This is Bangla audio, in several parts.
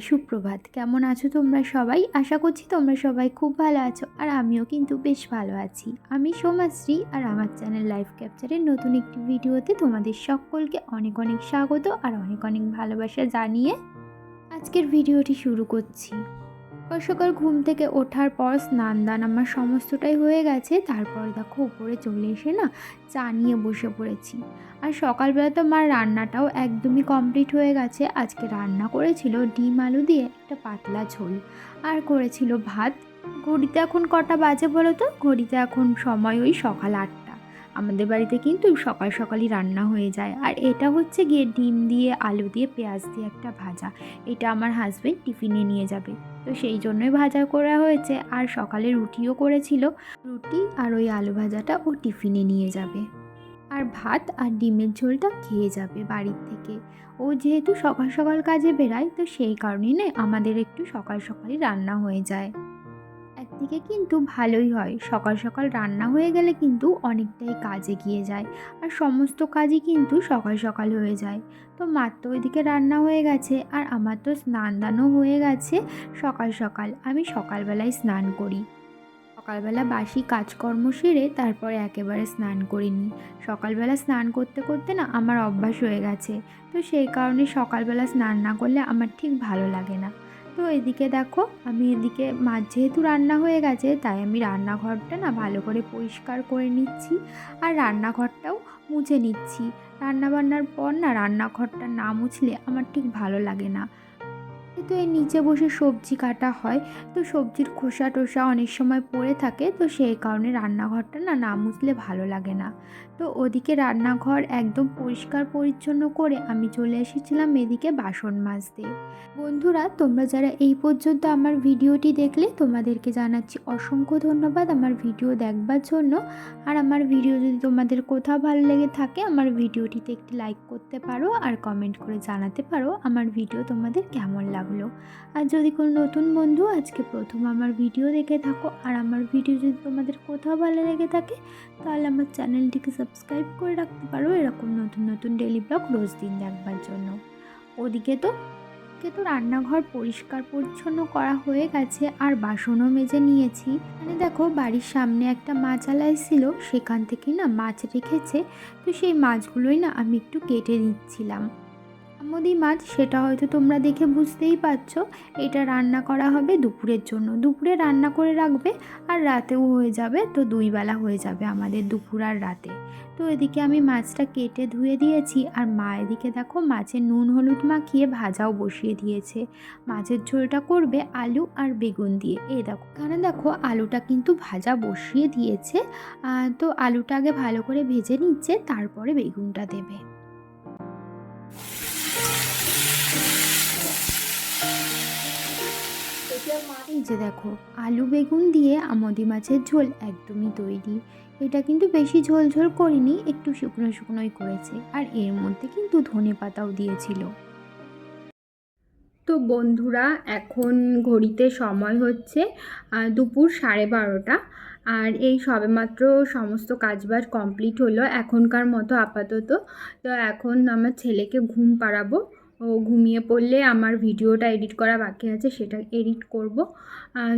সুপ্রভাত। কেমন আছো তোমরা সবাই? আশা করছি তোমরা সবাই খুব ভালো আছো আর আমিও কিন্তু বেশ ভালো আছি। আমি সোমাশ্রী আর আমার চ্যানেল লাইফ ক্যাপচারের নতুন একটি ভিডিওতে তোমাদের সকলকে অনেক অনেক স্বাগত আর অনেক অনেক ভালোবাসা জানিয়ে আজকের ভিডিওটি শুরু করছি। সকাল ঘুম থেকে ওঠার পর স্নান দান আমার সমস্তটাই হয়ে গেছে। তারপর দেখো উপরে চলে এসে না চা নিয়ে বসে পড়েছি। আর সকালবেলা তো আমার রান্নাটাও একদমই কমপ্লিট হয়ে গেছে। আজকে রান্না করেছিল ডিম আলু দিয়ে একটা পাতলা ঝোল। আর করেছিল ভাত। ঘড়িতে এখন কটা বাজে বলো তো? ঘড়িতে এখন সময় ওই সকাল আটটা। আমাদের বাড়িতে কিন্তু সকাল সকালই রান্না হয়ে যায়। আর এটা হচ্ছে গিয়ে ডিম দিয়ে, আলু দিয়ে, পেঁয়াজ দিয়ে একটা ভাজা। এটা আমার হাজবেন্ড টিফিনে নিয়ে যাবে। তো সেই জন্যই ভাজা করা হয়েছে। আর সকালে রুটিও করেছিল। রুটি আর ওই আলু ভাজাটা ও টিফিনে নিয়ে যাবে। আর ভাত আর ডিমের ঝোলটা খেয়ে যাবে বাড়ির থেকে। ও যেহেতু সকাল সকাল কাজে বেরায় তো সেই কারণেই আমাদের একটু সকাল সকালই রান্না হয়ে যায়। একদিকে কিন্তু ভালোই হয়। সকাল সকাল রান্না হয়ে গেলে কিন্তু অনেকটাই কাজে গিয়ে যায় আর সমস্ত কাজই কিন্তু সকাল সকাল হয়ে যায়। তো মার তো ওইদিকে রান্না হয়ে গেছে আর আমার তো স্নান দানও হয়ে গেছে সকাল সকাল। আমি সকালবেলায় স্নান করি। সকালবেলা বাসি কাজকর্ম সেরে তারপরে একেবারে স্নান করে নিই। সকালবেলা স্নান করতে করতে না আমার অভ্যাস হয়ে গেছে। তো সেই কারণে সকালবেলা স্নান না করলে আমার ঠিক ভালো লাগে না। তো এদিকে দেখো, আমি এদিকে, মাছ যেহেতু রান্না হয়ে গেছে, তাই আমি রান্নাঘরটা না ভালো করে পরিষ্কার করে নিচ্ছি আর রান্নাঘরটাও মুছে নিচ্ছি। রান্নাবান্নার পর না রান্নাঘরটা না মুছলে আমার ঠিক ভালো লাগে না। তো এই নিচে বসে সবজি কাটা হয়, তো সবজির খোসা টোসা অনেক সময় পড়ে থাকে, তো সেই কারণে রান্নাঘরটা না না মুছলে ভালো লাগে না। তো ওদিকে রান্নাঘর একদম পরিষ্কার পরিচ্ছন্ন করে আমি চলে এসেছিলাম এদিকে বাসন মাজতে। বন্ধুরা, তোমরা যারা এই পর্যন্ত আমার ভিডিওটি দেখলে, তোমাদেরকে জানাচ্ছি অসংখ্য ধন্যবাদ আমার ভিডিও দেখবার জন্য। আর আমার ভিডিও যদি তোমাদের কোথাও ভালো লেগে থাকে, আমার ভিডিওটিতে একটি লাইক করতে পারো আর কমেন্ট করে জানাতে পারো আমার ভিডিও তোমাদের কেমন লাগল আর যদি কোনো নতুন বন্ধু আজকে প্রথম আমার ভিডিও দেখে থাকো আর আমার ভিডিও যদি তোমাদের কোথাও ভালো লেগে থাকে, তাহলে আমার চ্যানেলটিকে সাবস্ক্রাইব করে রাখতে পারো এরকম নতুন নতুন ডেলি ব্লগ রোজ দিন দেখবার জন্য। ওদিকে তো কে তো রান্নাঘর পরিষ্কার পরিচ্ছন্ন করা হয়ে গেছে আর বাসনও মেজে নিয়েছি। মানে দেখো বাড়ির সামনে একটা মাছ আলাই ছিল, সেখান থেকে না মাছ রেখেছে, তো সেই মাছগুলোই না আমি একটু কেটে নিচ্ছিলাম। আমদি মাছ সেটা হয়তো তোমরা দেখে বুঝতেই পারছ। এটা রান্না করা হবে দুপুরের জন্য। দুপুরে রান্না করে রাখবে আর রাতেও হয়ে যাবে। তো দুই বেলা হয়ে যাবে আমাদের দুপুর আর রাতে। তো এদিকে আমি মাছটা কেটে ধুয়ে দিয়েছি আর মা এদিকে দেখো মাছের নুন, হলুদ মাখিয়ে ভাজাও বসিয়ে দিয়েছে। মাছের ঝোলটা করবে আলু আর বেগুন দিয়ে। এই দেখো, এখানে দেখো আলুটা কিন্তু ভাজা বসিয়ে দিয়েছে। তো আলুটা আগে ভালো করে ভেজে নিচ্ছে, তারপরে বেগুনটা দেবে। এই যে দেখো, আলু বেগুন দিয়ে আমদি মাছের ঝোল একদমই তৈরি। এটা কিন্তু বেশি ঝোল ঝোল করিনি, একটু শুকনো শুকনোই করেছে। আর এর মধ্যে কিন্তু ধনে পাতাও দিয়েছিল। তো বন্ধুরা, এখন ঘড়িতে সময় হচ্ছে দুপুর সাড়ে বারোটা। আর এই সবেমাত্র সমস্ত কাজবাজ কমপ্লিট হলো এখনকার মতো আপাতত। তো এখন আমার ছেলেকে ঘুম পাড়াবো। ও ঘুমিয়ে পড়লে আমার ভিডিওটা এডিট করা বাকি আছে সেটা এডিট করব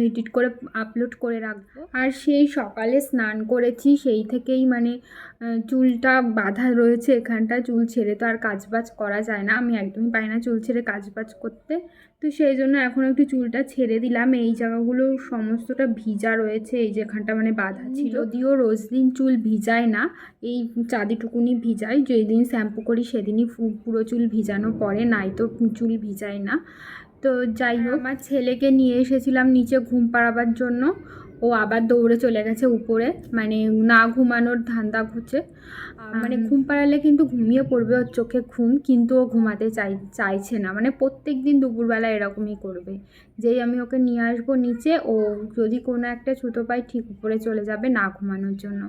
এডিট করে আপলোড করে রাখব। আর সেই সকালে স্নান করেছি সেই থেকেই মানে চুলটা বাঁধা রয়েছে এখানটা চুল ছেড়ে তো আর কাজবাজ করা যায় না আমি একদমই পাই না চুল ছেড়ে কাজবাজ করতে। তো সেই জন্য এখন একটু চুলটা ছেড়ে দিলাম এই জায়গাগুলো সমস্তটা ভিজা রয়েছে এই যেখানটা মানে বাঁধা ছিল। যদিও রোজ দিন চুল ভিজায় না এই চাঁদিটুকুনি ভিজাই যেদিন শ্যাম্পু করি সেদিনই পুরো চুল ভিজানো পরে নাই তো চুল ভিজায় না। তো যাই হোক। আমার ছেলেকে নিয়ে এসেছিলাম নিচে ঘুম পাড়াবার জন্য। ও আবার দৌড়ে চলে গেছে উপরে মানে না ঘুমানোর ধান্দা ঘুরছে মানে ঘুম পাড়ালে কিন্তু ঘুমিয়ে পড়বে ওর চোখে ঘুম কিন্তু ও ঘুমাতে চাই চাইছে না। মানে প্রত্যেক দিন দুপুরবেলা এরকমই করবে। যেই আমি ওকে নিয়ে আসব নিচে ও যদি কোনো একটা ছুতো পাই ঠিক উপরে চলে যাবে না ঘুমানোর জন্য।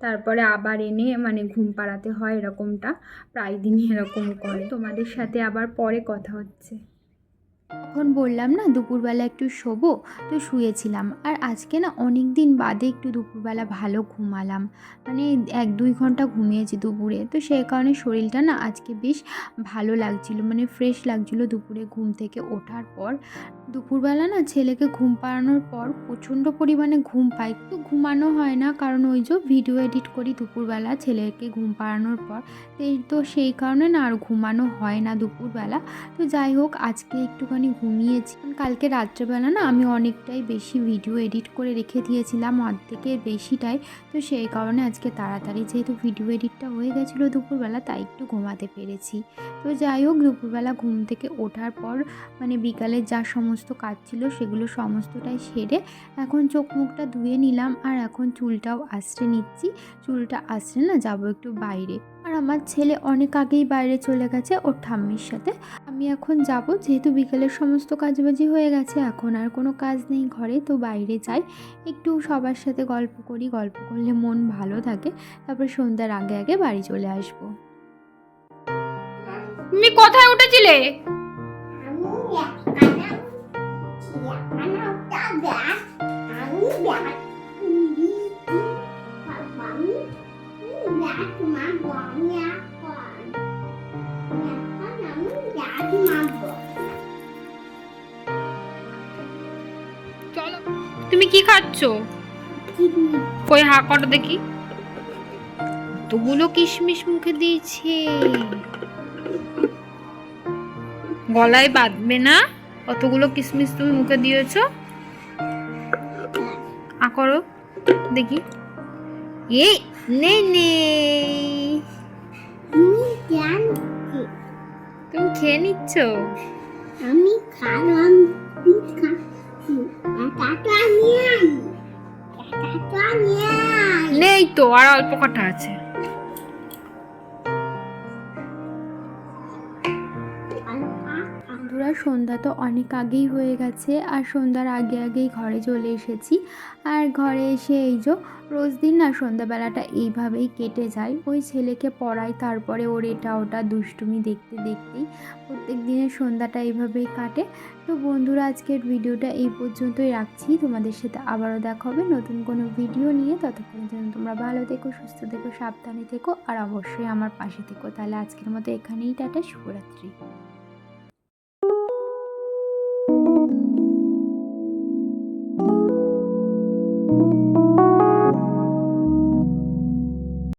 তারপরে আবার এনে মানে ঘুম পাড়াতে হয় এরকমটা। প্রায় দিনই এরকম করে। তোমাদের সাথে আবার পরে কথা হচ্ছে। তখন বললাম, না, দুপুরবেলা একটু শোবো। তো শুয়েছিলাম। আর আজকে না অনেক দিন বাদে একটু দুপুরবেলা ভালো ঘুমালাম। মানে এক, দুই ঘণ্টা ঘুমিয়েছি দুপুরে। তো সেই কারণে শরীরটা না আজকে বেশ ভালো লাগছিল মানে ফ্রেশ লাগছিল দুপুরে ঘুম থেকে ওঠার পর। দুপুরবেলা না ছেলেকে ঘুম পাড়ানোর পর প্রচণ্ড পরিমাণে ঘুম পাই। তো ঘুমানো হয় না, কারণ ওই যে ভিডিও এডিট করি দুপুরবেলা ছেলেকে ঘুম পাড়ানোর পর। তো সেই কারণে না আর ঘুমানো হয় না দুপুরবেলা। তো যাই হোক, আজকে একটুখানি ঘুমিয়েছি। কালকে রাত্রেবেলা না আমি অনেকটাই বেশি ভিডিও এডিট করে রেখে দিয়েছিলাম, অর্ধেকের বেশিটাই। তো সেই কারণে আজকে তাড়াতাড়ি যেহেতু ভিডিও এডিটটা হয়ে গেছিল দুপুরবেলা, তাই একটু ঘুমাতে পেরেছি। তো যাই হোক, দুপুরবেলা ঘুম থেকে ওঠার পর মানে বিকালে যা সমস্ত কাজ ছিল সেগুলো সমস্তটাই সেরে এখন চোখ মুখটা ধুয়ে নিলাম আর এখন চুলটাও আশ্রে নিচ্ছি। চুলটা আশ্রে না, যাব একটু বাইরে। আর আমার ছেলে অনেক আগেই বাইরে চলে গেছে ওর ঠাম্মির সাথে। আমি এখন যাব যেহেতু বিকেলের সমস্ত কাজবাজি হয়ে গেছে এখন আর কোনো কাজ নেই ঘরে তো বাইরে যাই একটু সবার সাথে গল্প করি গল্প করলে মন ভালো থাকে তারপর সন্ধ্যার আগে আগে বাড়ি চলে আসব তুমি কোথায় উঠেছিলে আমি তুমি কি খাচ্ছ? কই হা করো দেখি। কতগুলো কিশমিশ মুখে দিয়েছে। গলায় বাঁধবে না? কতগুলো কিশমিশ তুমি মুখে দিয়েছ? আ করো দেখি। এই নেই নেই আমি জানছি তুমি খেয়ে নিচ্ছ? আমি খালাম নেই তো আর অল্প কথা আছে। সন্ধ্যা তো অনেক আগেই হয়ে গেছে, আর সন্ধ্যার আগে আগেই ঘরে চলে এসেছি। আর ঘরে এসে এই যে রোজ দিন না সন্ধ্যাবেলাটা এইভাবেই কেটে যায়। ওই ছেলেকে পড়াই, তারপরে ওর এটা ওটা দুষ্টুমি দেখতে দেখতেই প্রত্যেক দিনের সন্ধ্যাটা এইভাবেই কাটে। তো বন্ধুরা, আজকের ভিডিওটা এই পর্যন্তই রাখছি। তোমাদের সাথে আবারও দেখা হবে নতুন কোনো ভিডিও নিয়ে। ততক্ষণ যেন তোমরা ভালো থেকো, সুস্থ থেকো, সাবধানে থেকো, আর অবশ্যই আমার পাশে থেকো। তাহলে আজকের মতো এখানেই টাটা, শুভরাত্রি।